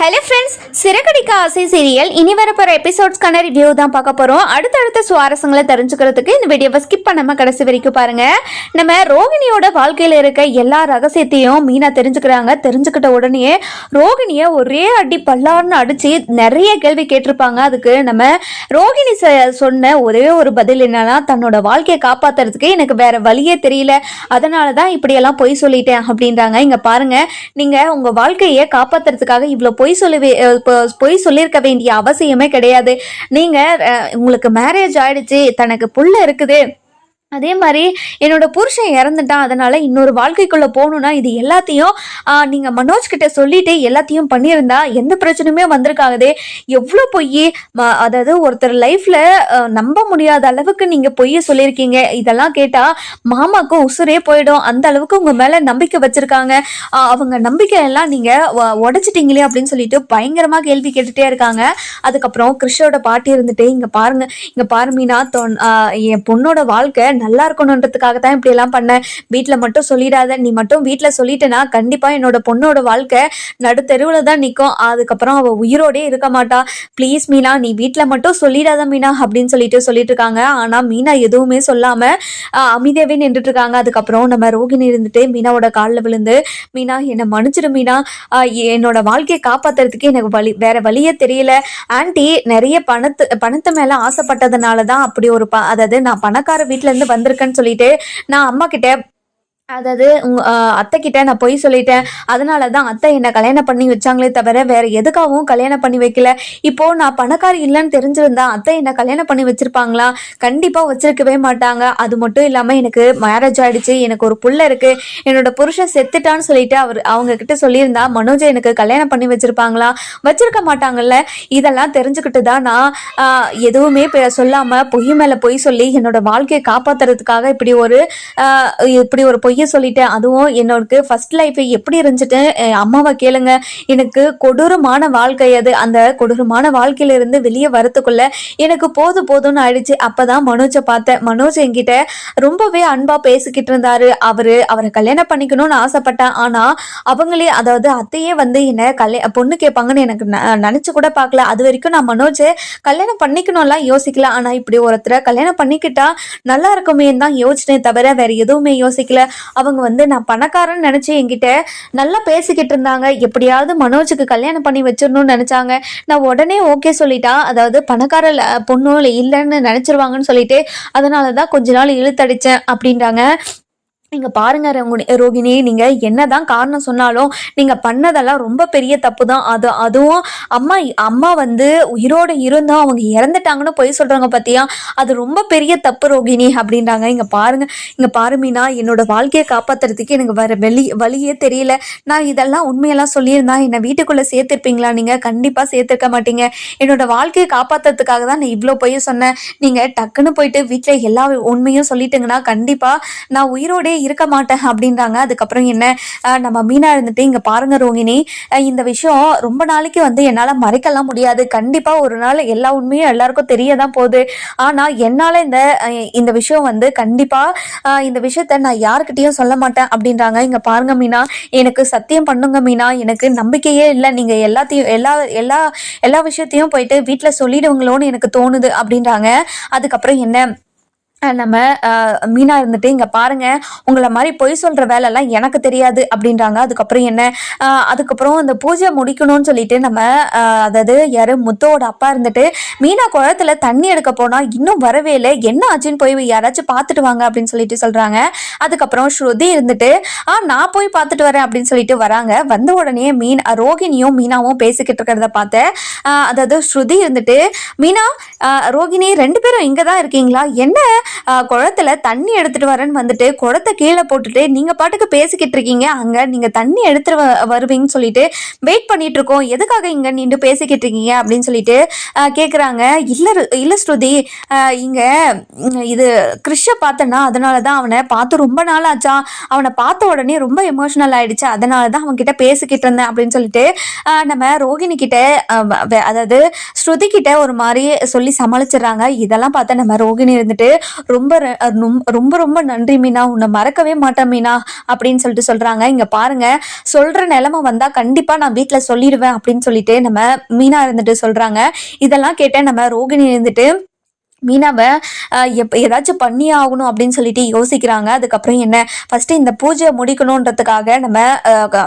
Hello friends Siragadikka ஆசை serial இனி வரப்போகிற எபிசோட்ஸ்க்கான ரிவ்யூ தான் பார்க்க போகிறோம் அடுத்தடுத்த சுவாரஸ்யங்களை தெரிஞ்சுக்கிறதுக்கு இந்த வீடியோவை ஸ்கிப் பண்ணாமல் கடைசி வரைக்கும் பாருங்க. நம்ம ரோகிணியோட வாழ்க்கையில் இருக்க எல்லா ரகசியத்தையும் மீனா தெரிஞ்சுக்கிறாங்க. தெரிஞ்சுக்கிட்ட உடனே ரோகிணியை ஒரே அடி பல்லார்னு அடித்து நிறைய கேள்வி கேட்டிருப்பாங்க. அதுக்கு நம்ம ரோகிணி சொன்ன ஒரே ஒரு பதில் என்னன்னா தன்னோட வாழ்க்கையை காப்பாத்துறதுக்கு எனக்கு வேற வழியே தெரியல. அதனால தான் இப்படியெல்லாம் பொய் சொல்லிட்டேன் அப்படின்றாங்க. இங்க பாருங்க நீங்க உங்க வாழ்க்கையை காப்பாத்துறதுக்காக இவ்வளோ பொய் சொல்லவே அஹ் பொய் சொல்லியிருக்க வேண்டிய அவசியமே கிடையாது. நீங்க உங்களுக்கு மேரேஜ் ஆயிடுச்சு தனக்கு புள்ள இருக்குது அதே மாதிரி என்னோட புருஷன் இறந்துட்டான். அதனால இன்னொரு வாழ்க்கைக்குள்ள போகணும்னா இது எல்லாத்தையும் நீங்கள் நீங்க மனோஜ் கிட்ட சொல்லிட்டு எல்லாத்தையும் பண்ணியிருந்தா எந்த பிரச்சனையுமே வந்திருக்காதே. எவ்வளோ பொய் ம- அதாவது ஒருத்தர் லைஃப்ல நம்ப முடியாத அளவுக்கு நீங்க பொய்ய சொல்லியிருக்கீங்க. இதெல்லாம் கேட்டா மாமாக்கும் உசுரே போயிடும். அந்த அளவுக்கு உங்க மேல நம்பிக்கை வச்சிருக்காங்க. அவங்க நம்பிக்கை எல்லாம் நீங்க உடைச்சிட்டீங்களே அப்படின்னு சொல்லிட்டு பயங்கரமா கேள்வி கேட்டுட்டே இருக்காங்க. அதுக்கப்புறம் கிறிஷோட பாட்டி இருந்துட்டு இங்க பாருங்க இங்க பாருமீனா தொன்- என் பொண்ணோட வாழ்க்கை நல்லா இருக்கணுன்றதுக்காக தான் இப்படி எல்லாம் பண்ணேன் வீட்ல மட்டும் சொல்லிடாத. நீ மட்டும் வீட்டில் சொல்லிட்டேன்னா கண்டிப்பா என்னோட பொண்ணோட வாழ்க்கை நடுத்தெருவுல தான் நிற்கும் அதுக்கப்புறம் அவள் உயிரோடே இருக்க மாட்டா. ப்ளீஸ் மீனா நீ வீட்ல மட்டும் சொல்லிடாத மீனா அப்படின்னு சொல்லிட்டு சொல்லிட்டு இருக்காங்க ஆனா மீனா எதுவுமே சொல்லாம அமைதியாகவே நின்றுட்டு இருக்காங்க அதுக்கப்புறம் நம்ம ரோகிணி இருந்துட்டு மீனாவோட காலில் விழுந்து மீனா என்னை மன்னிச்சிடு மீனா. என்னோட வாழ்க்கையை காப்பாத்துறதுக்கு எனக்கு வழி வேற வழியே தெரியல. ஆண்டி நிறைய பணத்து பணத்து மேல ஆசைப்பட்டதுனால தான் அப்படி ஒரு ப அதாவது நான் பணக்கார வீட்டிலேருந்து இருந்து வந்திருக்கேன்னு சொல்லிட்டு நான் அம்மா கிட்ட அதாவது உங்க அத்தை கிட்ட நான் பொய் சொல்லிட்டேன். அதனால தான் அத்தை என்னை கல்யாணம் பண்ணி வச்சாங்களே தவிர வேற எதுக்காகவும் கல்யாணம் பண்ணி வைக்கல. இப்போ நான் பணக்காரி இல்லைன்னு தெரிஞ்சிருந்தா அத்தை என்னை கல்யாணம் பண்ணி வச்சிருப்பாங்களா? கண்டிப்பா வச்சிருக்கவே மாட்டாங்க. அது மட்டும் இல்லாம எனக்கு மேரேஜ் ஆயிடுச்சு. எனக்கு ஒரு புள்ள இருக்கு. என்னோட புருஷன் செத்துட்டான்னு சொல்லிட்டு அவர் அவங்க கிட்ட சொல்லியிருந்தா மனோஜை எனக்கு கல்யாணம் பண்ணி வச்சிருப்பாங்களா? வச்சிருக்க மாட்டாங்கல்ல. இதெல்லாம் தெரிஞ்சுக்கிட்டு தான் நான் எதுவுமே சொல்லாமல் சொல்லாம பொய் மேல பொய் சொல்லி என்னோட வாழ்க்கையை காப்பாத்துறதுக்காக இப்படி ஒரு இப்படி ஒரு பொய் பொய்ய சொல்லிட்டேன். அதுவும் என்னோட ஃபர்ஸ்ட் லைஃப் எப்படி இருந்துச்சுட்டு அம்மாவை கேளுங்க. எனக்கு கொடூரமான வாழ்க்கை அது. அந்த கொடூரமான வாழ்க்கையிலிருந்து வெளியே வரத்துக்குள்ள எனக்கு போது போதும்னு ஆயிடுச்சு. அப்பதான் மனோஜை பார்த்தேன். மனோஜ் என்கிட்ட ரொம்பவே அன்பா பேசிக்கிட்டு இருந்தாரு. அவரு அவரை கல்யாணம் பண்ணிக்கணும்னு ஆசைப்பட்டேன். ஆனா அவங்களே அதாவது அத்தையே வந்து என்ன கல்யா பொண்ணு கேட்பாங்கன்னு எனக்கு ந- நினைச்சு கூட பார்க்கல. அது வரைக்கும் நான் மனோஜை கல்யாணம் பண்ணிக்கணும்லாம் யோசிக்கல. ஆனா இப்படி ஒருத்தரை கல்யாணம் பண்ணிக்கிட்டா நல்லா இருக்குமேன்னு தான் யோசிச்சேன் தவிர வேற எதுவுமே யோசிக்கல. அவங்க வந்து நான் பணக்காரன்னு நினைச்சு என்கிட்ட. நல்லா பேசிக்கிட்டு இருந்தாங்க. எப்படியாவது மனோஜுக்கு கல்யாணம் பண்ணி வச்சிடணும்னு நினைச்சாங்க. நான் உடனே ஓகே சொல்லிட்டா. அதாவது பணக்கார பொண்ணு பொண்ணும் இல்லைன்னு நினைச்சிருவாங்கன்னு சொல்லிட்டு அதனால தான் கொஞ்ச நாள் இழுத்தடிச்சேன் அப்படின்றாங்க. நீங்கள் பாருங்க ரோகிணி- நீங்கள் என்ன தான் காரணம் சொன்னாலும் நீங்கள் பண்ணதெல்லாம் ரொம்ப பெரிய தப்பு தான் அது அதுவும் அம்மா அம்மா வந்து உயிரோடு இருந்தும் அவங்க இறந்துட்டாங்கன்னு பொய் சொல்கிறாங்க பார்த்தியா அது ரொம்ப பெரிய தப்பு ரோகிணி அப்படின்றாங்க. இங்கே பாருங்க இங்கே பாருமினா என்னோடய என்னோட வாழ்க்கையை காப்பாத்துறதுக்கு எனக்கு வர வெளி வழியே தெரியல. நான் இதெல்லாம் உண்மையெல்லாம் சொல்லியிருந்தா என்னை வீட்டுக்குள்ளே சேர்த்துருப்பீங்களா நீங்கள் கண்டிப்பாக சேர்த்துருக்க மாட்டீங்க. என்னோட வாழ்க்கையை காப்பாற்றுறதுக்காக தான் நான் இவ்வளோ போய் சொன்னேன். நீங்கள் டக்குன்னு போயிட்டு வீட்டில் எல்லா உண்மையும் சொல்லிட்டுங்கன்னா கண்டிப்பாக நான் உயிரோடே இருக்க மாட்டேன் அப்படின்றாங்க. அதுக்கப்புறம் என்ன? நம்ம மீனா இருந்துட்டு இங்க பாருங்க ரோகிணி இந்த விஷயம் ரொம்ப நாளைக்கு வந்து என்னால மறைக்கலாம் முடியாது. கண்டிப்பா ஒரு நாள் எல்லா உண்மையும் எல்லாருக்கும் தெரிய தான் போகுது. ஆனா என்னால இந்த இந்த விஷயம் வந்து கண்டிப்பா இந்த விஷயத்த நான் யாருக்கிட்டேயும் சொல்ல மாட்டேன். அப்படின்றாங்க. இங்க பாருங்க மீனா எனக்கு சத்தியம் பண்ணுங்க மீனா. எனக்கு நம்பிக்கையே இல்லை. நீங்க எல்லாத்தையும் எல்லா எல்லா எல்லா விஷயத்தையும் போயிட்டு வீட்டுல சொல்லிடுவங்களோன்னு எனக்கு தோணுது. அப்படின்றாங்க. அதுக்கப்புறம் என்ன? நம்ம மீனா இருந்துட்டு இங்க பாருங்க உங்களை மாதிரி பொய் சொல்ற வேலைலாம் எனக்கு தெரியாது அப்படின்றாங்க. அதுக்கப்புறம் என்ன? அதுக்கப்புறம் இந்த பூஜை முடிக்கணும்னு சொல்லிட்டு நம்ம அதாவது யாரு? முத்தோட அப்பா இருந்துட்டு மீனா குளத்துல தண்ணி எடுக்க போனா இன்னும் வரவே இல்லை. என்ன ஆச்சுன்னு போய் யாராச்சும் பார்த்துட்டு வாங்க அப்படின்னு சொல்லிட்டு சொல்றாங்க. அதுக்கப்புறம் ஸ்ருதி இருந்துட்டு ஆ நான் போய் பார்த்துட்டு வரேன் அப்படின்னு சொல்லிட்டு வராங்க. வந்த உடனே மீன் ரோகிணியும் மீனாவும் பேசிக்கிட்டு இருக்கிறத பார்த்தேன் அதாவது ஸ்ருதி இருந்துட்டு மீனா ரோகிணி ரெண்டு பேரும் இங்கே தான் இருக்கீங்களா? என்ன? குளத்துல தண்ணி எடுத்துட்டு வரேன்னு வந்துட்டு குளத்தை கீழே போட்டுட்டு நீங்க பாட்டுக்கு பேசிக்கிட்டு இருக்கீங்க. அங்க நீங்க தண்ணி எடுத்துட்டு வ- வருவீங்கன்னு சொல்லிட்டு வெயிட் பண்ணிட்டு இருக்கோம். எதுக்காக இங்க நின்று பேசிக்கிட்டு இருக்கீங்க அப்படின்னு சொல்லிட்டு கேட்குறாங்க கேக்குறாங்க. இல்ல ரு- இல்ல ஸ்ருதி இங்கே இங்க இது கிறிஷ பார்த்தேன்னா அதனால தான் அவனை பார்த்து ரொம்ப நாள் ஆச்சா அவனை பார்த்த உடனே ரொம்ப எமோஷனல் ஆயிடுச்சு. அதனால தான் அவன் கிட்ட பேசிக்கிட்டு இருந்தேன் அப்படின்னு சொல்லிட்டு நம்ம ரோகிணி கிட்ட அதாவது ஸ்ருதி கிட்ட ஒரு மாதிரி சொல்லி சமாளிச்சிடுறாங்க. இதெல்லாம் பார்த்தா நம்ம ரோகிணி இருந்துட்டு ரொம்ப ரொம்ப- ரொம்ப நன்றி மீனா. உன்னை மறக்கவே மாட்டேன் மீனா அப்படின்னு சொல்லிட்டு சொல்றாங்க. இங்க பாருங்க சொல்ற நிலைமை வந்தா கண்டிப்பா நான் வீட்டுல சொல்லிடுவேன் அப்படின்னு சொல்லிட்டு நம்ம மீனா இருந்துட்டு சொல்றாங்க. இதெல்லாம் கேட்ட நம்ம ரோகிணி இருந்துட்டு மீனாவை எப் ஏதாச்சும் பண்ணி ஆகணும் அப்படின்னு சொல்லிட்டு யோசிக்கிறாங்க. அதுக்கப்புறம் என்ன? ஃபர்ஸ்ட் இந்த பூஜை முடிக்கணுன்றதுக்காக நம்ம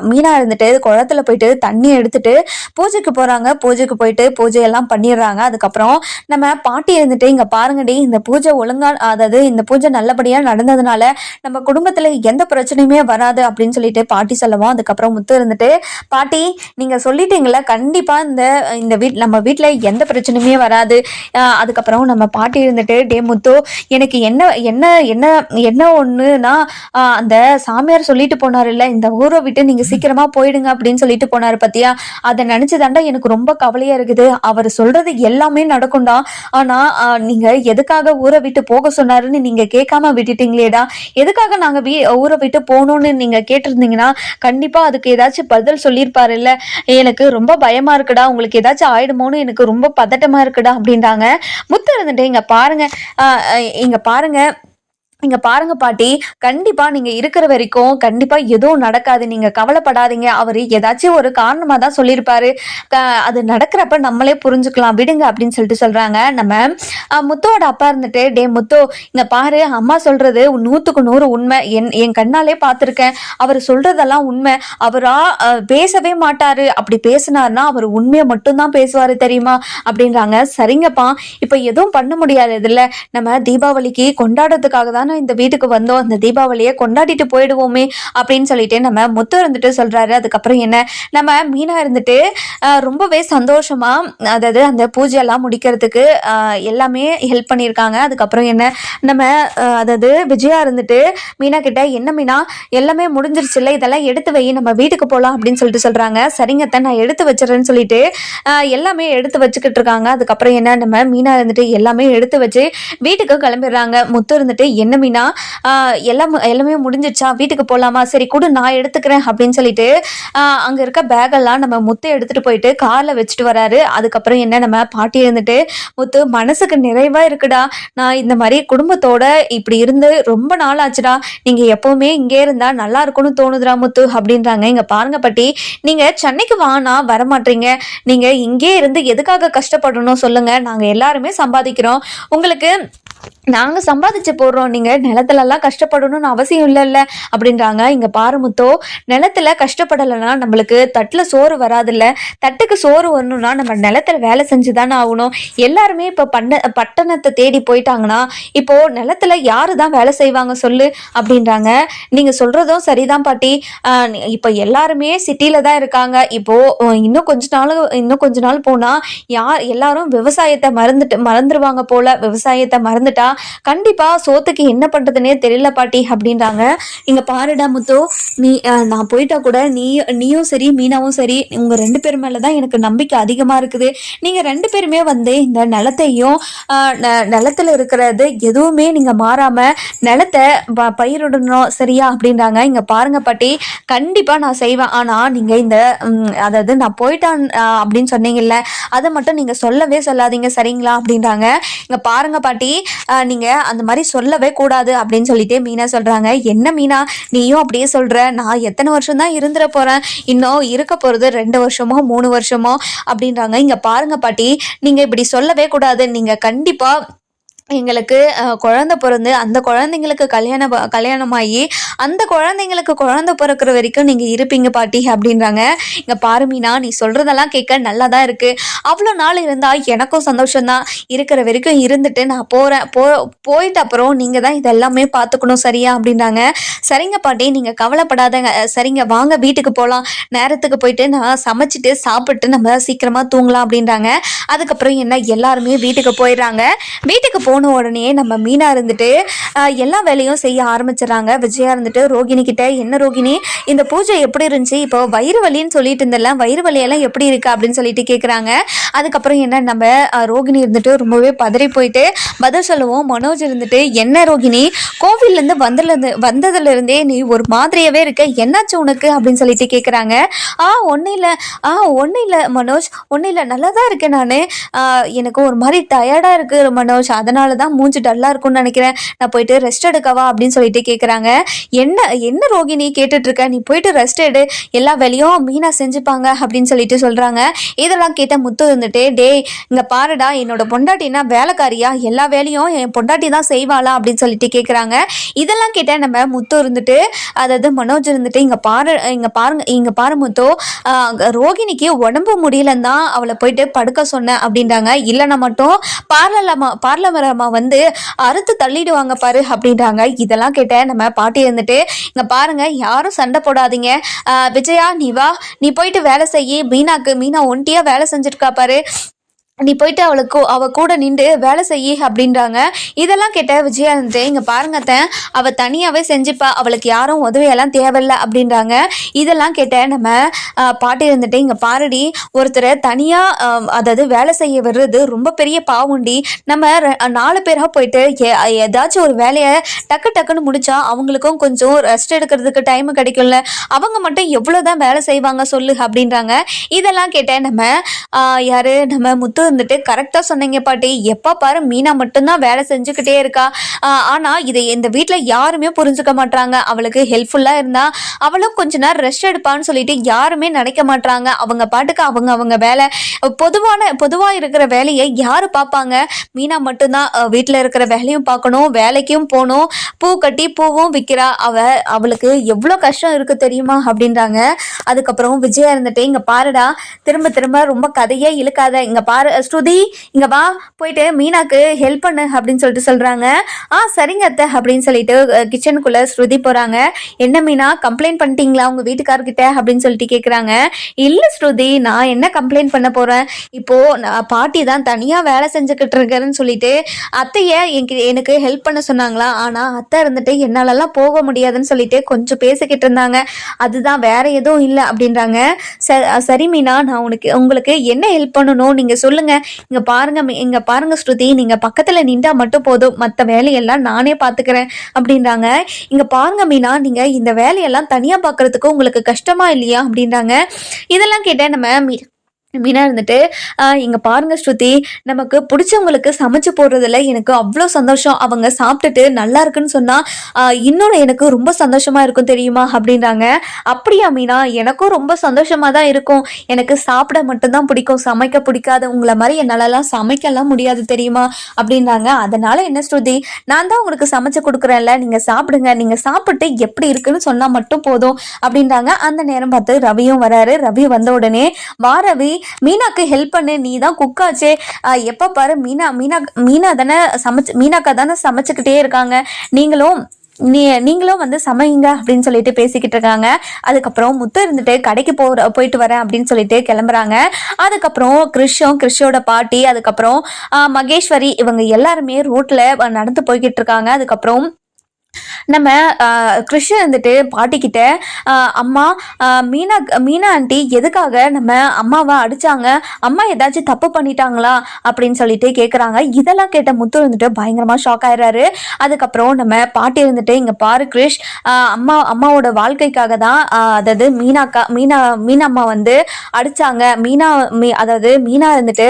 மீனா இருந்துட்டு குளத்துல போயிட்டு தண்ணி எடுத்துட்டு பூஜைக்கு போறாங்க. பூஜைக்கு போயிட்டு பூஜையெல்லாம் பண்ணிடுறாங்க. அதுக்கப்புறம் நம்ம பாட்டி இருந்துட்டு இங்க பாருங்கடி இந்த பூஜை ஒழுங்கா அதாவது இந்த பூஜை நல்லபடியா நடந்ததுனால நம்ம குடும்பத்துல எந்த பிரச்சனையுமே வராது அப்படின்னு சொல்லிட்டு பாட்டி சொல்லுவோம் அதுக்கப்புறம் முத்து இருந்துட்டு பாட்டி நீங்க சொல்லிட்டீங்களா கண்டிப்பா இந்த இந்த வீட் நம்ம வீட்டில் எந்த பிரச்சனையுமே வராது. அதுக்கப்புறம் நம்ம பாட்டி இருந்துட்டு டே முத்து எனக்கு என்ன என்ன என்ன என்ன ஒண்ணுனா அந்த சாமியார் சொல்லிட்டு போனார் இல்ல இந்த ஊரை விட்டு நீங்க சீக்கிரமா போயிடுங்க அப்படின்னு சொல்லிட்டு போனாரு பத்தியா? அதை நினைச்சுதாண்டா எனக்கு ரொம்ப கவலையா இருக்குது. அவர் சொல்றது எல்லாமே நடக்கும்டா. ஆனா நீங்கள் நீங்க எதுக்காக ஊரை விட்டு போக சொன்னாருன்னு நீங்க கேட்காம விட்டுட்டீங்களேடா. எதுக்காக நாங்க வீ ஊரை விட்டு போகணும்னு நீங்க கேட்டிருந்தீங்கன்னா கண்டிப்பா அதுக்கு ஏதாச்சும் பதில் சொல்லியிருப்பாரு இல்ல எனக்கு ரொம்ப பயமா இருக்குடா. உங்களுக்கு ஏதாச்சும் ஆயிடுமோன்னு எனக்கு ரொம்ப பதட்டமா இருக்குடா அப்படின்றாங்க. முத்து இருந்துட்டு இங்க பாருங்க. ஆஹ் இங்க பாருங்க. இங்க பாருங்க பாட்டி கண்டிப்பா நீங்க இருக்கிற வரைக்கும் கண்டிப்பா எதுவும் நடக்காது. நீங்க கவலைப்படாதீங்க. அவரு ஏதாச்சும் ஒரு காரணமா தான் சொல்லியிருப்பாரு. க- அது நடக்கிறப்ப நம்மளே புரிஞ்சுக்கலாம். விடுங்க அப்படின்னு சொல்லிட்டு சொல்றாங்க. நம்ம முத்தோட அப்பா இருந்துட்டு டே முத்தோ இங்க பாரு அம்மா சொல்றது நூத்துக்கு நூறு உண்மை. என் என் கண்ணாலே பார்த்துருக்கேன். அவர் சொல்றதெல்லாம் உண்மை. அவரா பேசவே மாட்டாரு. அப்படி பேசினார்னா அவர் உண்மையை மட்டும்தான் பேசுவாரு தெரியுமா? அப்படின்றாங்க. சரிங்கப்பா. இப்ப எதுவும் பண்ண முடியாது இதுல நம்ம தீபாவளிக்கு கொண்டாடுறதுக்காக தான் இந்த வீட்டுக்கு வந்தோம் அந்த தீபாவளியை கொண்டாடிட்டு போயிடுவோமே அப்படின்னு சொல்லிட்டு நம்ம முத்து இருந்துட்டு சொல்றாரு. அதுக்கப்புறம் என்ன? நம்ம மீனா இருந்துட்டு ரொம்பவே சந்தோஷமா அதாவது அந்த பூஜையெல்லாம் முடிக்கிறதுக்கு எல்லாமே ஹெல்ப் பண்ணியிருக்காங்க. அதுக்கப்புறம் என்ன? நம்ம அதாவது விஜயா இருந்துட்டு மீனா கிட்ட என்ன மீனா? எல்லாமே முடிஞ்சிருச்சுல்ல இதெல்லாம் எடுத்து வை நம்ம வீட்டுக்கு போகலாம் அப்படின்னு சொல்லிட்டு சொல்றாங்க. சரிங்கத்த நான் எடுத்து வச்சிடறேன்னு சொல்லிட்டு எல்லாமே எடுத்து வச்சுக்கிட்டு இருக்காங்க. அதுக்கப்புறம் என்ன? நம்ம மீனா இருந்துட்டு எல்லாமே எடுத்து வச்சு வீட்டுக்கு கிளம்பிடுறாங்க. முத்து இருந்துட்டு என்ன கிளம்பினா எல்லாம் எல்லாமே முடிஞ்சிடுச்சா வீட்டுக்கு போகலாமா சரி கூட நான் எடுத்துக்கிறேன் அப்படின்னு சொல்லிட்டு அங்கே இருக்க பேகெல்லாம் நம்ம முத்து எடுத்துகிட்டு போயிட்டு காரில் வச்சுட்டு வராரு. அதுக்கப்புறம் என்ன நம்ம பாட்டி இருந்துட்டு முத்து மனசுக்கு நிறைவாக இருக்குடா. நான் இந்த மாதிரி குடும்பத்தோட இப்படி இருந்து ரொம்ப நாள் ஆச்சுடா நீங்கள் எப்போவுமே இங்கே இருந்தால் நல்லா இருக்கும்னு தோணுதுடா முத்து அப்படின்றாங்க. இங்கே பாருங்க பாட்டி. நீங்கள் சென்னைக்கு வானா வர மாட்டீங்க நீங்கள் இங்கே இருந்து எதுக்காக கஷ்டப்படணும் சொல்லுங்கள் நாங்கள் எல்லாருமே சம்பாதிக்கிறோம். உங்களுக்கு நாங்கள் சம்பாதிச்சு போடுறோம். நீங்கள் நிலத்துலலாம் கஷ்டப்படணும்னு அவசியம் இல்லைல்ல அப்படின்றாங்க. இங்கே பாரமுத்தோ நிலத்தில் நிலத்துல கஷ்டப்படலைன்னா நம்மளுக்கு தட்டில் சோறு வராதுல்ல. தட்டுக்கு சோறு வரணும்னா நம்ம நிலத்துல வேலை செஞ்சு தானே ஆகணும். எல்லாருமே இப்போ பண்ண பட்டணத்தை தேடி போயிட்டாங்கன்னா இப்போது நிலத்துல யார் தான் வேலை செய்வாங்க சொல்லு அப்படின்றாங்க. நீங்கள் சொல்கிறதும் சரிதான் பாட்டி. இப்போ எல்லாருமே சிட்டியில் தான் இருக்காங்க. இப்போது இன்னும் கொஞ்ச நாள் இன்னும் கொஞ்ச நாள் போனால் யார் எல்லாரும் விவசாயத்தை மறந்துட்டு மறந்துடுவாங்க போல. விவசாயத்தை மறந்துட்டா கண்டிப்பா சோத்துக்கு என்ன பண்ணுறதுனே தெரியல பாட்டி அப்படின்றாங்க. இங்க பாருடா முத்து நீ நான் போயிட்டா கூட நீ நீயும் சரி மீனாவும் சரி உங்க ரெண்டு பேர் மேலே தான் எனக்கு நம்பிக்கை அதிகமா இருக்குது. நீங்க ரெண்டு பேருமே வந்து இந்த நிலத்தையும் ந- நிலத்துல இருக்கிறது எதுவுமே நீங்க மாறாம நிலத்தை ப- பயிரிடணும் சரியா அப்படின்றாங்க. இங்க பாருங்க பாட்டி கண்டிப்பா நான் செய்வேன். ஆனா நீங்க இந்த அதாவது நான் போயிட்டான் அப்படின்னு சொன்னீங்கல்ல அதை மட்டும் நீங்க சொல்லவே சொல்லாதீங்க சரிங்களா அப்படின்றாங்க. இங்க பாருங்க பாட்டி நீங்கள் நீங்க அந்த மாதிரி சொல்லவே கூடாது அப்படின்னு சொல்லிட்டு மீனா சொல்றாங்க. என்ன மீனா? நீயும் அப்படியே சொல்ற. நான் எத்தனை வருஷம் தான் இருந்துட போறேன். இன்னும் இருக்க போறது ரெண்டு வருஷமோ மூணு வருஷமோ அப்படின்றாங்க. இங்க பாருங்க பாட்டி நீங்க இப்படி சொல்லவே கூடாது. நீங்க கண்டிப்பா எங்களுக்கு குழந்த குழந்தை பிறந்து அந்த குழந்தைங்களுக்கு கல்யாணம் கல்யாணமாகி அந்த குழந்தைங்களுக்கு குழந்தை பிறக்கிற வரைக்கும் நீங்கள் இருப்பீங்க பாட்டி அப்படின்றாங்க. இங்கே பாருமீனா நீ சொல்கிறதெல்லாம் கேட்க நல்லா தான் இருக்குது அவ்வளோ நாள் இருந்தால் எனக்கும் சந்தோஷம்தான். இருக்கிற வரைக்கும் இருந்துட்டு நான் போகிறேன் போ போயிட்ட அப்புறம் நீங்கள் தான் இதெல்லாமே பார்த்துக்கணும் சரியா அப்படின்றாங்க. சரிங்க பாட்டி நீங்கள் கவலைப்படாதங்க. சரிங்க வாங்க வீட்டுக்கு போகலாம் நேரத்துக்கு போயிட்டு நான் சமைச்சிட்டு சாப்பிட்டு நம்ம சீக்கிரமாக தூங்கலாம் அப்படின்றாங்க. அதுக்கப்புறம் என்ன எல்லாருமே வீட்டுக்கு போயிடுறாங்க. வீட்டுக்கு போ போன உடனே நம்ம மீனா இருந்துட்டு எல்லா வேலையும் செய்ய ஆரம்பிச்சிடறாங்க. விஜயா இருந்துட்டு ரோகிணி கிட்ட என்ன ரோகிணி இந்த பூஜை எப்படி இருந்துச்சு? இப்போ வயிறு வலின்னு சொல்லிட்டு இருந்தல வயிறு வலியெல்லாம் எப்படி இருக்கு? அப்படின்னு சொல்லிட்டு கேட்குறாங்க அதுக்கப்புறம் என்ன நம்ம ரோகிணி இருந்துட்டு ரொம்பவே பதறி போயிட்டு பதில் சொல்லுவோம். மனோஜ் இருந்துட்டு என்ன ரோகிணி கோவில்லேருந்து வந்ததுலேருந்து வந்ததுலேருந்தே நீ ஒரு மாதிரியாவே இருக்க. என்னாச்சு உனக்கு? அப்படின்னு சொல்லிட்டு கேட்குறாங்க ஆ ஒன்றும் இல்லை. ஆ ஒன்றும் இல்லை மனோஜ். ஒன்றும் இல்லை. நல்லா தான் இருக்கேன் நான். எனக்கு ஒரு மாதிரி டயர்டாக இருக்குது மனோஜ். அதனால அதனால தான் மூஞ்சி டல்லாக இருக்கும்னு நினைக்கிறேன். நான் போயிட்டு ரெஸ்ட் எடுக்கவா அப்படின்னு சொல்லிட்டு கேட்குறாங்க என்ன என்ன ரோகிணி கேட்டுட்டு இருக்க? நீ போயிட்டு ரெஸ்ட் எடு. எல்லா வேலையும் மீனா செஞ்சுப்பாங்க அப்படின்னு சொல்லிட்டு சொல்கிறாங்க இதெல்லாம் கேட்ட முத்து இருந்துட்டு டேய் இங்கே பாருடா என்னோட பொண்டாட்டினா வேலைக்காரியா? எல்லா வேலையும் என் பொண்டாட்டி தான் செய்வாளா? அப்படின்னு சொல்லிட்டு கேட்குறாங்க இதெல்லாம் கேட்ட நம்ம முத்து இருந்துட்டு அதாவது மனோஜ் இருந்துட்டு இங்கே பாரு இங்கே பாருங்க இங்கே பாரு முத்து. ரோகிணிக்கு உடம்பு முடியலன்னு தான் அவளை போயிட்டு படுக்க சொன்னேன் அப்படின்றாங்க. இல்லைன்னா மட்டும் பார்லலம்மா அம்மா வந்து அறுத்து தள்ளிடுவாங்க பாரு அப்படின்றாங்க. இதெல்லாம் கேட்ட நம்ம பாட்டி இருந்துட்டு இங்கே பாருங்க யாரும் சண்டை போடாதீங்க. விஜயா நீ வா. நீ போயிட்டு வேலை செய்யி. மீனாக்கு மீனா ஒண்டியா வேலை செஞ்சுருக்கா பாரு. நீ போயிட்டு அவளுக்கு அவ கூட நின்று வேலை செய்யி அப்படின்றாங்க. இதெல்லாம் கேட்ட விஜயா இருந்துட்டு இங்கே பாருங்க அவள் தனியாகவே செஞ்சுப்பா அவளுக்கு யாரும் உதவியெல்லாம் தேவையில்ல அப்படின்றாங்க. இதெல்லாம் கேட்ட நம்ம பாட்டி இருந்துட்டு இங்கே பாருடி ஒருத்தரை தனியாக அதாவது வேலை செய்ய வர்றது ரொம்ப பெரிய பாவுண்டி. நம்ம நாலு பேராக போயிட்டு எ- ஏதாச்சும் ஒரு வேலையை டக்கு டக்குன்னு முடிச்சா அவங்களுக்கும் கொஞ்சம் ரெஸ்ட் எடுக்கிறதுக்கு டைம் கிடைக்கும்ல. அவங்க மட்டும் எவ்வளோ தான் வேலை செய்வாங்க சொல்லு அப்படின்றாங்க. இதெல்லாம் கேட்டேன் நம்ம யார் நம்ம முத்து வந்துட்டு கரெக்டாக சொன்னீங்க பாட்டி. எப்போ பாரு மீனா மட்டும்தான் வேலை செஞ்சுக்கிட்டே இருக்கா. ஆனால் ஆனா இதை இந்த வீட்டில் யாருமே புரிஞ்சுக்க மாட்டாங்க அவளுக்கு ஹெல்ப்ஃபுல்லாக இருந்தா அவளும் கொஞ்ச நேரம் ரெஸ்ட் எடுப்பான்னு சொல்லிட்டு யாருமே நினைக்க மாட்டாங்க அவங்க பாட்டுக்கு அவங்க அவங்க வேலை. பொதுவான பொதுவாக இருக்கிற வேலையை யார் பார்ப்பாங்க? மீனா மட்டும்தான் வீட்டில் இருக்கிற வேலையும் பார்க்கணும் வேலைக்கும் போகணும். பூ கட்டி பூவும் விற்கிறா அவ அவளுக்கு எவ்வளோ கஷ்டம் இருக்கு தெரியுமா அப்படின்றாங்க. அதுக்கப்புறம் விஜயா இருந்துட்டு இங்கே பாருடா திரும்ப திரும்ப ரொம்ப கதையே இழுக்காத. இங்கே பாரு ஸ்ருதி இங்கே வா போயிட்டு மீனாக்கு ஹெல்ப் பண்ணு அப்படின்னு சொல்லிட்டு சொல்கிறாங்க ஆ சரிங்க அத்தை அப்படின்னு சொல்லிட்டு கிச்சனுக்குள்ளே ஸ்ருதி போகிறாங்க என்ன மீனா கம்ப்ளைண்ட் பண்ணிட்டீங்களா உங்கள் வீட்டுக்காரர்கிட்ட அப்படின்னு சொல்லிட்டு கேட்குறாங்க இல்லை ஸ்ருதி நான் என்ன கம்ப்ளைண்ட் பண்ண போகிறேன் இப்போது நான் பாட்டி தான் தனியாக வேலை செஞ்சுக்கிட்டு இருக்கேன்னு சொல்லிட்டு அத்தைய எனக்கு எனக்கு ஹெல்ப் பண்ண சொன்னாங்களா? ஆனால் அத்தை இருந்துட்டு என்னாலலாம் போக முடியாதுன்னு சொல்லிட்டு கொஞ்சம் பேசிக்கிட்டு இருந்தாங்க. அதுதான் வேற எதுவும் இல்லை அப்படின்றாங்க. ச சரி மீனா நான் உனக்கு உங்களுக்கு என்ன ஹெல்ப் பண்ணணும்? நீங்கள் சொல்லுங்கள் இங்கே பாருங்க மீ- இங்க பாருங்க ஸ்ருதி. நீங்கள் பக்கத்தில் நின்றா மட்டும் போதும். மற்ற வேலையெல்லாம் நானே பார்த்துக்கிறேன் அப்படின்றாங்க. இங்கே பாருங்க மீனா நீங்கள் இந்த வேலையெல்லாம் தனியாக பார்க்குறதுக்கு உங்களுக்கு கஷ்டமா இல்லையா அப்படின்றாங்க. இதெல்லாம் கேட்டேன் நம்ம மீனா இருந்துட்டு இங்கே பாருங்க ஸ்ருதி நமக்கு பிடிச்சவங்களுக்கு சமைச்சு போடுறதுல எனக்கு அவ்வளோ சந்தோஷம். அவங்க சாப்பிட்டுட்டு நல்லா இருக்குன்னு சொன்னால் இன்னொன்று எனக்கு ரொம்ப சந்தோஷமா இருக்கும் தெரியுமா? அப்படின்றாங்க. அப்படியா மீனா எனக்கும் ரொம்ப சந்தோஷமா தான் இருக்கும். எனக்கு சாப்பிட மட்டும்தான் பிடிக்கும். சமைக்க பிடிக்காது உங்களை மாதிரி என்னாலலாம் சமைக்கலாம் முடியாது தெரியுமா? அப்படின்றாங்க. அதனால என்ன ஸ்ருதி நான் தான் உங்களுக்கு சமைச்சு கொடுக்குறேன்ல. நீங்கள் சாப்பிடுங்க. நீங்கள் சாப்பிட்டு எப்படி இருக்குன்னு சொன்னால் மட்டும் போதும். அப்படின்றாங்க. அந்த நேரம் பார்த்து ரவியும் வராரு. ரவி வந்த உடனே வா ரவி மீனாக்கு ஹெல்ப் பண்ணு நீ தான் குக்காச்சே எப்போ பாரு மீனா மீனா மீனா தானே சமைச்சு மீனாக்கா தானே சமைச்சுக்கிட்டே இருக்காங்க. நீங்களும் நீ நீங்களும் வந்து சமைங்க அப்படின்னு சொல்லிட்டு பேசிக்கிட்டு இருக்காங்க. அதுக்கப்புறம் முத்து இருந்துட்டு கடைக்கு போகிற போயிட்டு வரேன் அப்படின்னு சொல்லிட்டு கிளம்புறாங்க. அதுக்கப்புறம் கிறிஷும் கிறிஷோட பாட்டி அதுக்கப்புறம் ஆஹ், மகேஸ்வரி இவங்க எல்லாருமே ரோட்டில் நடந்து போய்கிட்டு இருக்காங்க. அதுக்கப்புறம் நம்ம கிருஷ்ண வந்துட்டு பாட்டிக்கிட்ட ஆஹ், அம்மா ஆஹ், மீனா மீனா ஆண்டி எதுக்காக நம்ம அம்மாவை அடிச்சாங்க? அம்மா ஏதாச்சும் தப்பு பண்ணிட்டாங்களா? அப்படின்னு சொல்லிட்டு கேட்குறாங்க இதெல்லாம் கேட்ட முத்து வந்துட்டு பயங்கரமாக ஷாக் ஆயிடுறாரு அதுக்கப்புறம் நம்ம பாட்டி இருந்துட்டு இங்கே பாரு கிருஷ் அம்மா அம்மாவோட வாழ்க்கைக்காக தான் ஆஹ், அதாவது மீனாக்கா மீனா மீனா அம்மா வந்து அடிச்சாங்க. மீனா மீ அதாவது மீனா இருந்துட்டு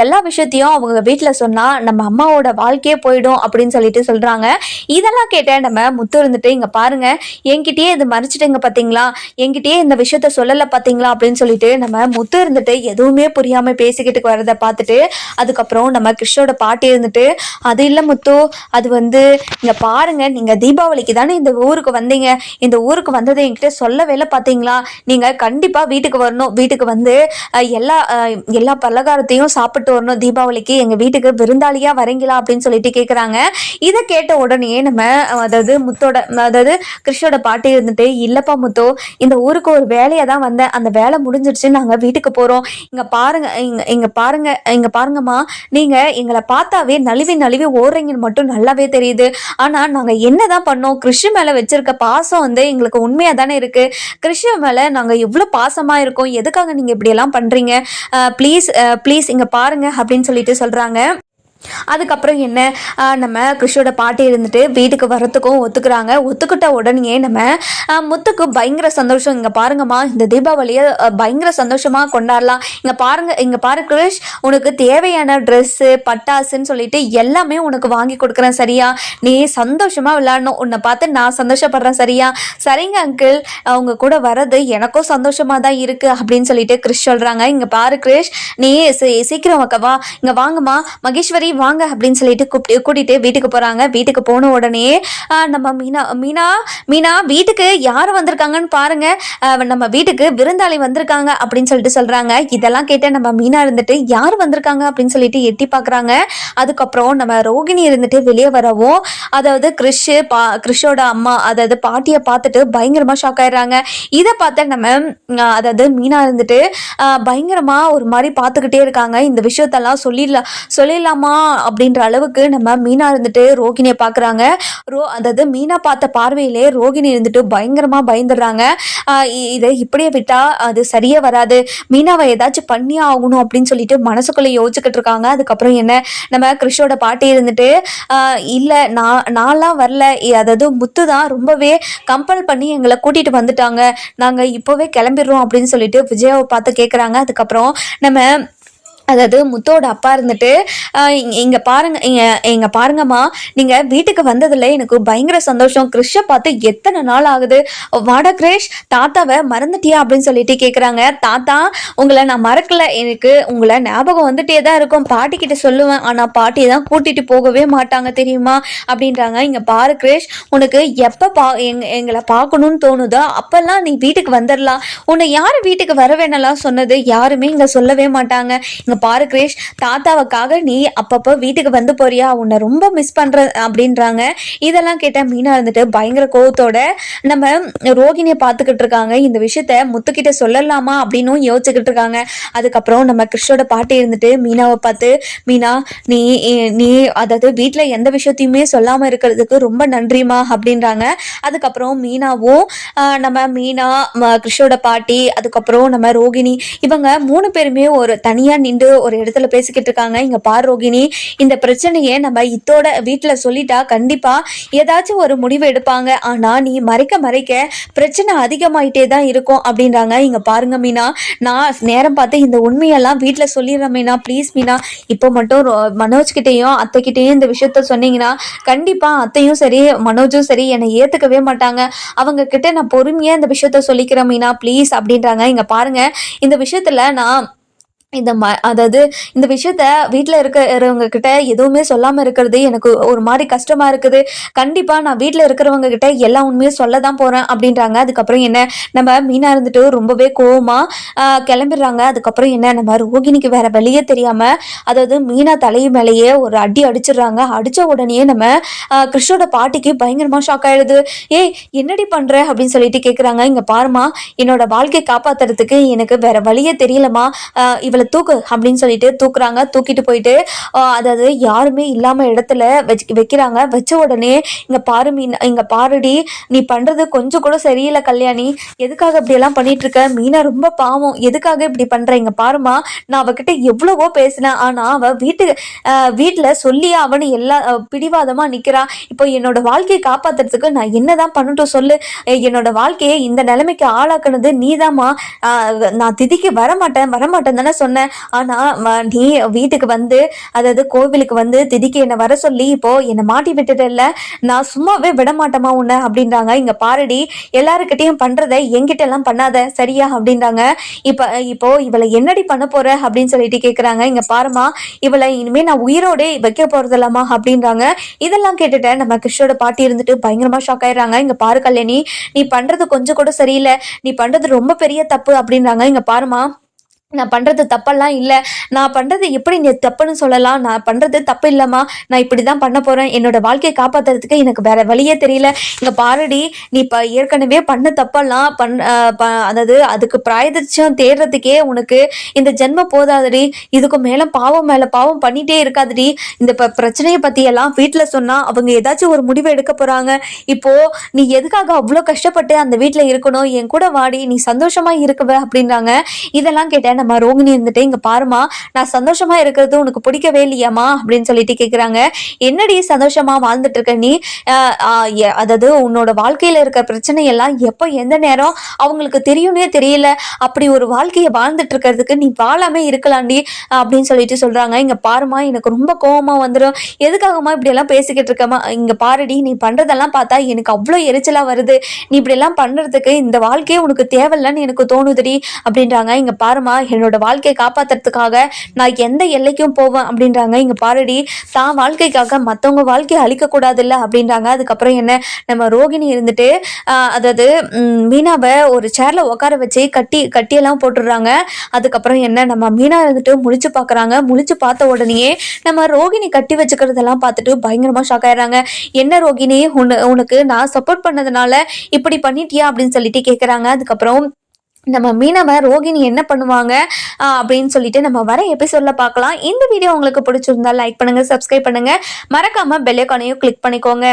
எல்லா விஷயத்தையும் அவங்க வீட்டில் சொன்னால் நம்ம அம்மாவோட வாழ்க்கையே போயிடும் அப்படின்னு சொல்லிட்டு சொல்கிறாங்க இதெல்லாம் கேட்ட நம்ம முத்து இருந்துட்டு இங்கே பாருங்க என்கிட்டயே இது மறைச்சிட்டுங்க பார்த்தீங்களா என்கிட்டயே இந்த விஷயத்த சொல்லலை பார்த்தீங்களா அப்படின்னு சொல்லிட்டு நம்ம முத்து இருந்துட்டு எதுவுமே புரியாமல் பேசிக்கிட்டு வரதை பார்த்துட்டு அதுக்கப்புறம் நம்ம கிருஷ்ணோட பாட்டி இருந்துட்டு அது இல்லை முத்து அது வந்து இங்கே பாருங்க நீங்கள் தீபாவளிக்கு தானே இந்த ஊருக்கு வந்தீங்க? இந்த ஊருக்கு வந்ததை என்கிட்ட சொல்லவே இல்லை பார்த்தீங்களா நீங்கள் கண்டிப்பாக வீட்டுக்கு வரணும். வீட்டுக்கு வந்து எல்லா எல்லா பலகாரத்தையும் சாப்பிட்டு வரணும். தீபாவளிக்கு எங்கள் வீட்டுக்கு விருந்தாளியாக வரீங்களா? அப்படின்னு சொல்லிட்டு கேட்குறாங்க இதை கேட்ட உடனே நம்ம அதாவது முத்தோட அதாவது கிருஷ்ணோட பாட்டி இருந்துட்டு இல்லப்பா முத்தோ இந்த ஊருக்கு ஒரு வேலையை தான் வந்தேன். அந்த வேலை முடிஞ்சிருச்சு நாங்கள் வீட்டுக்கு போகிறோம் இங்கே பாருங்க இங்கே இங்கே பாருங்க இங்கே பாருங்கம்மா. நீங்கள் எங்களை பார்த்தாவே நழுவி நழுவி ஓடுறீங்கன்னு மட்டும் நல்லாவே தெரியுது. ஆனால் நாங்கள் என்ன தான் பண்ணோம்? கிருஷி மேலே வச்சிருக்க பாசம் வந்து எங்களுக்கு உண்மையாக தானே இருக்குது கிருஷி மேலே நாங்கள் எவ்வளோ பாசமாக இருக்கோம். எதுக்காக நீங்கள் இப்படியெல்லாம் பண்ணுறீங்க ப்ளீஸ் ப்ளீஸ் இங்கே பாருங்க அப்படின்னு சொல்லிட்டு சொல்கிறாங்க அதுக்கப்புறம் என்ன? நம்ம கிருஷ்ணோட பாட்டி இருந்துட்டு வீட்டுக்கு வரத்துக்கும் ஒத்துக்கிறாங்க. ஒத்துக்கிட்ட உடனே நம்ம முத்துக்கு பயங்கர சந்தோஷம். இங்கே பாருங்கம்மா இந்த தீபாவளியை பயங்கர சந்தோஷமாக கொண்டாடலாம். இங்கே பாருங்க இங்கே பாரு கிருஷ் உனக்கு தேவையான ட்ரெஸ்ஸு பட்டாசுன்னு சொல்லிட்டு எல்லாமே உனக்கு வாங்கி கொடுக்குறேன் சரியா? நீ சந்தோஷமாக விளையாடணும். உன்னை பார்த்து நான் சந்தோஷப்படுறேன் சரியா? சரிங்க அங்கிள் அவங்க கூட வர்றது எனக்கும் சந்தோஷமாக தான் இருக்குது அப்படின்னு சொல்லிட்டு கிறிஷ் சொல்கிறாங்க இங்கே பாரு கிறிஷ் நீ சீக்கிரம் அக்கா வா. இங்கே வாங்கம்மா. மகேஸ்வரி வாங்க அப்படின்னு சொல்லிட்டு கூப்பிட்டு கூட்டிகிட்டு வீட்டுக்கு போகிறாங்க வீட்டுக்கு போன உடனே நம்ம மீனா மீனா மீனா வீட்டுக்கு யார் வந்திருக்காங்கன்னு பாருங்க. நம்ம வீட்டுக்கு விருந்தாளி வந்திருக்காங்க அப்படின்னு சொல்லிட்டு சொல்கிறாங்க இதெல்லாம் கேட்ட நம்ம மீனா இருந்துட்டு யார் வந்திருக்காங்க? அப்படின்னு சொல்லிட்டு எட்டி பார்க்குறாங்க அதுக்கப்புறம் நம்ம ரோகிணி இருந்துட்டு வெளியே வரவும் அதாவது கிறிஷ் பா கிறிஷோட அம்மா அதாவது பாட்டியை பார்த்துட்டு பயங்கரமாக ஷாக் ஆயிடுறாங்க. இதை பார்த்த நம்ம அதாவது மீனா இருந்துட்டு பயங்கரமாக பயங்கரமா ஒரு மாதிரி பார்த்துக்கிட்டே இருக்காங்க. இந்த விஷயத்தெல்லாம் சொல்லிடலாம் சொல்லிடலாமா அப்படின்ற அளவுக்கு நம்ம மீனா இருந்துட்டு ரோகிணியை பார்க்குறாங்க ரோ அதாவது மீனா பார்த்த பார்வையிலே ரோகிணி இருந்துட்டு பயங்கரமா பயந்துடுறாங்க. இ- இதை இப்படியே விட்டா அது சரியே வராது. மீனாவை ஏதாச்சும் பண்ணி ஆகணும் அப்படின்னு சொல்லிட்டு மனசுக்குள்ளே யோசிச்சுக்கிட்டு இருக்காங்க. அதுக்கப்புறம் என்ன? நம்ம கிறிஷோட பாட்டி இருந்துட்டு இல்லை நான் நான்லாம் வரல. அதாவது முத்து தான் ரொம்பவே கம்பல் பண்ணி எங்களை கூட்டிட்டு வந்துட்டாங்க. நாங்கள் இப்போவே கிளம்பிடுறோம் அப்படின்னு சொல்லிட்டு விஜயாவை பார்த்து கேட்குறாங்க அதுக்கப்புறம் நம்ம அதாவது முத்தோட அப்பா இருந்துட்டு இங்கே இங்க- பாருங்க இங்க பாருங்கம்மா. நீங்க வீட்டுக்கு வந்ததுல எனக்கு பயங்கர சந்தோஷம். கிறிஷை பார்த்து எத்தனை நாள் ஆகுது? வாடா கிரேஷ் தாத்தாவை மறந்துட்டியா அப்படின்னு சொல்லிட்டு கேக்குறாங்க. தாத்தா உங்களை நான் மறக்கல. எனக்கு உங்களை ஞாபகம் வந்துட்டே தான் இருக்கும். பாட்டி கிட்ட சொல்லுவேன். ஆனா பாட்டி தான் கூட்டிட்டு போகவே மாட்டாங்க தெரியுமா? அப்படின்றாங்க. இங்க பாரு கிரேஷ் உனக்கு எப்ப பா எங் எங்களை பார்க்கணும்னு தோணுதோ அப்பெல்லாம் நீ வீட்டுக்கு வந்துடலாம் உன்னை யாரு வீட்டுக்கு வர வேணலாம் சொன்னது? யாருமே இங்க சொல்லவே மாட்டாங்க. இங்க பாரு கிரேஷ் தாத்தாவுக்காக நீ அப்பப்போ வீட்டுக்கு வந்து போறியா? உன்னை ரொம்ப மிஸ் பண்ற அப்படின்றாங்க. இதெல்லாம் கேட்ட மீனா இருந்துட்டு பயங்கர கோவத்தோட நம்ம ரோகிணியை பார்த்துக்கிட்டு இருக்காங்க. இந்த விஷயத்த முத்துக்கிட்ட சொல்லலாமா அப்படின்னும் யோசிச்சுக்கிட்டு இருக்காங்க. அதுக்கப்புறம் நம்ம கிறிஷோட பாட்டி இருந்துட்டு மீனாவை பார்த்து மீனா நீ நீ அதாவது வீட்டில் எந்த விஷயத்தையுமே சொல்லாமல் இருக்கிறதுக்கு ரொம்ப நன்றிமா அப்படின்றாங்க. அதுக்கப்புறம் மீனாவும் நம்ம மீனா கிருஷ்ணோட கிறிஷோட பாட்டி அதுக்கப்புறம் நம்ம ரோகிணி இவங்க மூணு பேருமே ஒரு தனியாக நின்று ஒரு இடத்துல பேசிக்கிட்டு இருக்காங்க. இங்கே பார் ரோகிணி இந்த பிரச்சனையை நம்ம இத்தோட வீட்டில் சொல்லிட்டா கண்டிப்பாக ஏதாச்சும் ஒரு முடிவு எடுப்பாங்க. ஆனால் நீ மறைக்க மறைக்க பிரச்சனை அதிகமாயிட்டே தான் இருக்கும் அப்படின்றாங்க. இங்கே பாருங்க மீனா நான் நேரம் பார்த்து இந்த உண்மையெல்லாம் வீட்டில் சொல்லிடுறேன் மீனா. ப்ளீஸ் மீனா இப்போ மட்டும் ரோ- மனோஜ் கிட்டேயும் அத்தை கிட்டேயும் இந்த விஷயத்த சொன்னீங்கன்னா கண்டிப்பாக அத்தையும் சரி மனோஜும் சரி என்னை ஏற்றுக்கவே மாட்டாங்க. அவங்க கிட்ட நான் பொறுமையாக இந்த விஷயத்த சொல்லிக்கிறேன் மீனா. ப்ளீஸ் அப்படின்றாங்க. இங்கே பாருங்க இந்த விஷயத்தில் நான் இந்த ம அதாவது இந்த விஷயத்த வீட்டில் இருக்கிறவங்க கிட்ட எதுவுமே சொல்லாமல் இருக்கிறது எனக்கு ஒரு மாதிரி கஷ்டமாக இருக்குது. கண்டிப்பாக நான் வீட்டில் இருக்கிறவங்க கிட்ட எல்லா உண்மையும் சொல்ல தான் போகிறேன் அப்படின்றாங்க. அதுக்கப்புறம் என்ன? நம்ம மீனா இருந்துட்டு ரொம்பவே கோவமாக கிளம்பிடுறாங்க. அதுக்கப்புறம் என்ன? நம்ம ரோகிணிக்கு வேற வழியே தெரியாமல் அதாவது மீனா தலை மேலேயே ஒரு அடி அடிச்சிடுறாங்க. அடித்த உடனே நம்ம கிருஷ்ணோட பாட்டிக்கு பயங்கரமாக ஷாக் ஆகிடுது ஏய் என்னடி பண்ணுற அப்படின்னு சொல்லிட்டு கேட்குறாங்க இங்கே பாருமா என்னோட வாழ்க்கையை காப்பாத்துறதுக்கு எனக்கு வேற வழியே தெரியலம்மா. இவளை இவளை தூக்கு அப்படின்னு சொல்லிட்டு தூக்குறாங்க. தூக்கிட்டு போயிட்டு அதாவது யாருமே இல்லாம இடத்துல வச்சு வைக்கிறாங்க. வச்ச உடனே இங்க பாரு மீன் இங்க பாருடி நீ பண்றது கொஞ்சம் கூட சரியில்லை கல்யாணி. எதுக்காக இப்படி எல்லாம் பண்ணிட்டு இருக்க மீனா ரொம்ப பாவம். எதுக்காக இப்படி பண்ற? இங்க பாருமா நான் அவகிட்ட எவ்வளவோ பேசினேன். ஆனா அவ வீட்டு வீட்டில் வீட்டுல சொல்லி அவனு எல்லா பிடிவாதமா நிக்கிறா. இப்போ என்னோட வாழ்க்கையை காப்பாத்துறதுக்கு நான் என்னதான் பண்ணட்டும் சொல்லு. என்னோட வாழ்க்கையை இந்த நிலைமைக்கு ஆளாக்குனது நீதாம்மா. நான் திதிக்கு வரமாட்டேன். வரமாட்டேன் தானே சொன்னேன் ஆனா நீ வீட்டுக்கு வந்து அதாவது கோவிலுக்கு வந்து திதிக்கு என்னை வர சொல்லி இப்போ என்னை மாட்டி விட்டுட்டல நான் சும்மாவே விட மாட்டேமா உன்னை அப்படின்றாங்க. இங்க பாருடி எல்லாருக்கிட்டையும் பண்ணுறதை என்கிட்ட எல்லாம் பண்ணாத சரியா? அப்படின்றாங்க. இப்ப இப்போ இவளை என்னடி பண்ண போற அப்படின்னு சொல்லிட்டு கேக்குறாங்க. இங்க பாருமா இவளை இனிமே நான் உயிரோடே வைக்க போறதில்லம்மா அப்படின்றாங்க. இதெல்லாம் கேட்டுட்டு நம்ம கிருஷ்ணோட பாட்டி இருந்துட்டு பயங்கரமா ஷாக் ஆயிடுறாங்க. இங்க பாரு கல்யாணி நீ பண்றது கொஞ்சம் கூட சரியில்லை. நீ பண்றது ரொம்ப பெரிய தப்பு அப்படின்றாங்க. இங்க பாருமா நான் பண்ணுறது தப்பெல்லாம் இல்லை. நான் பண்ணுறது எப்படி நீ தப்புன்னு சொல்லலாம். நான் பண்ணுறது தப்பு இல்லைம்மா. நான் இப்படி தான் பண்ண போகிறேன் என்னோட வாழ்க்கையை காப்பாற்றுறதுக்கு எனக்கு வேற வழியே தெரியல. இங்கே பாருடி நீ இப்போ ஏற்கனவே பண்ண தப்பெல்லாம் பண் ப- அதாவது அதுக்கு பிராயதிச்சம் தேடுறதுக்கே உனக்கு இந்த ஜென்மம் போதாதடி. இதுக்கு மேலே பாவம் மேலே பாவம் பண்ணிகிட்டே இருக்காதடி. இந்த ப பிரச்சனையை பற்றியெல்லாம் வீட்டில் சொன்னால் அவங்க ஏதாச்சும் ஒரு முடிவு எடுக்க போகிறாங்க இப்போ நீ எதுக்காக அவ்வளோ கஷ்டப்பட்டு அந்த வீட்டில் இருக்கணும்? என் கூட வாடி நீ சந்தோஷமாக இருக்குவ அப்படின்றாங்க. இதெல்லாம் கேட்டேன். நம்ம ரோகிணி இருந்துட்டு இங்க பாருமா நான் சந்தோஷமா இருக்கிறது உனக்கு பிடிக்கவே இல்லையாமா அப்படின்னு சொல்லிட்டு கேக்குறாங்க. என்னடி சந்தோஷமா வாழ்ந்துட்டு இருக்க நீ? அதாவது உன்னோட வாழ்க்கையில இருக்க பிரச்சனை எல்லாம் எப்போ எந்த நேரம் அவங்களுக்கு தெரியும்னே தெரியல. அப்படி ஒரு வாழ்க்கையை வாழ்ந்துட்டு இருக்கிறதுக்கு நீ வாழாம இருக்கலாண்டி அப்படின்னு சொல்லிட்டு சொல்றாங்க. இங்க பாருமா எனக்கு ரொம்ப கோபமா வந்துடும் எதுக்காகமா இப்படி எல்லாம் பேசிக்கிட்டு இருக்கமா இங்க பாருடி நீ பண்றதெல்லாம் பார்த்தா எனக்கு அவ்வளோ எரிச்சலா வருது. நீ இப்படி எல்லாம் பண்றதுக்கு இந்த வாழ்க்கையே உனக்கு தேவையில்லைன்னு எனக்கு தோணுதுடி அப்படின்றாங்க. இங்க பாருமா என்னோட வாழ்க்கையை காப்பாற்றுறதுக்காக நான் எந்த எல்லைக்கும் போவேன் அப்படின்றாங்க. இங்கே பாரடி தான் வாழ்க்கைக்காக மற்றவங்க வாழ்க்கையை அழிக்கக்கூடாதுல்ல அப்படின்றாங்க. அதுக்கப்புறம் என்ன? நம்ம ரோகிணி இருந்துட்டு அதாவது மீனாவை ஒரு சேரில் உட்கார வச்சு கட்டி கட்டியெல்லாம் போட்டுடுறாங்க. அதுக்கப்புறம் என்ன? நம்ம மீனா இருந்துட்டு முழிச்சு பார்க்குறாங்க முழிச்சு பார்த்த உடனேயே நம்ம ரோகிணி கட்டி வச்சுக்கிறதெல்லாம் பார்த்துட்டு பயங்கரமாக ஷாக் ஆயிடுறாங்க. என்ன ரோகிணி? உன உனக்கு நான் சப்போர்ட் பண்ணதுனால இப்படி பண்ணிட்டியா அப்படின்னு சொல்லிட்டு கேட்குறாங்க அதுக்கப்புறம் நம்ம மீனவ ரோகிணி என்ன பண்ணுவாங்க? அப்படின்னு சொல்லிட்டு நம்ம வர எபிசோட்ல பார்க்கலாம். இந்த வீடியோ உங்களுக்கு பிடிச்சிருந்தா லைக் பண்ணுங்க சப்ஸ்கிரைப் பண்ணுங்க. மறக்காம பெல்லைக்கானையும் கிளிக் பண்ணிக்கோங்க.